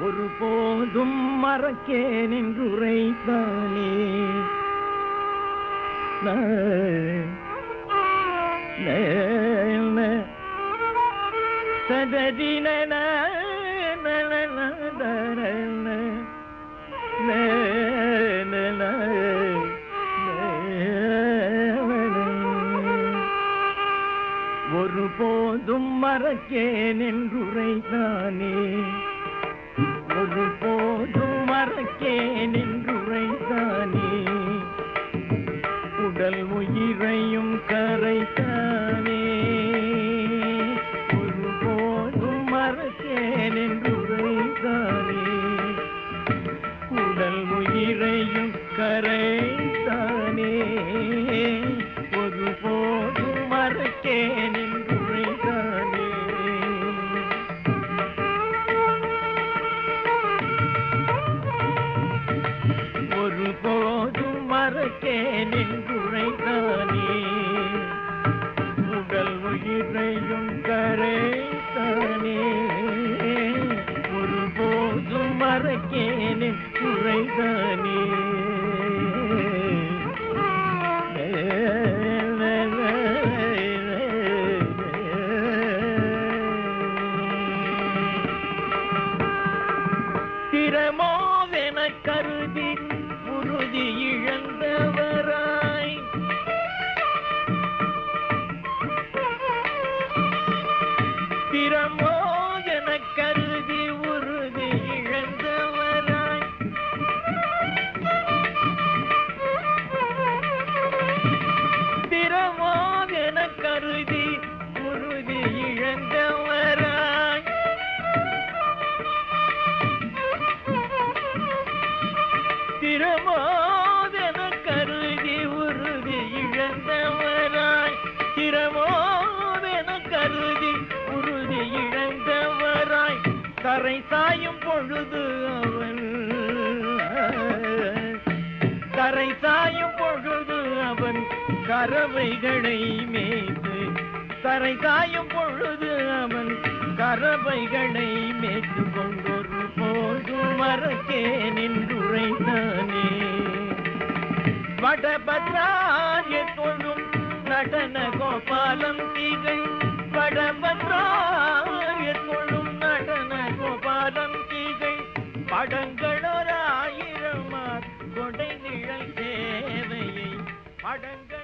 ஒரு போதும் மறக்கேன் என்று உரைத்தானே சததின ஒரு போதும் மறக்கேன் என்றுரைத்தானே உடல் உயிரையும் கரைத்தானே. ஒரு போதும் மறக்கேன் என்றுரைத்தானே உடல் உயிரையும் கரைத்தானே. போதும் மறக்கேன் உடல் உயிரையும் கரைத்தானே ஒருபோதும் போதும் மறக்கேன் திறமோவென கருதி உறுதி இழந்தவர். திறமோதென கருதி உறுதி இழந்தவராய். திறமோதென கருதி உறுதி இழந்தவராய். கரை சாயும் பொழுது அவன் கரை சாயும் பொழுது அவன் கரவைகளை மேய்த்து. கரை சாயும் பொழுது அவன் கரவைகளை மேய்த்து கொண்டொரு வடபத்ராய தொழும் நடன கோபாலம் திகை வடபத்ராய தொழும் நடன கோபாலம் திகை படங்களோராயிரமார் கொடை நிழல் தேவையை. படங்கள்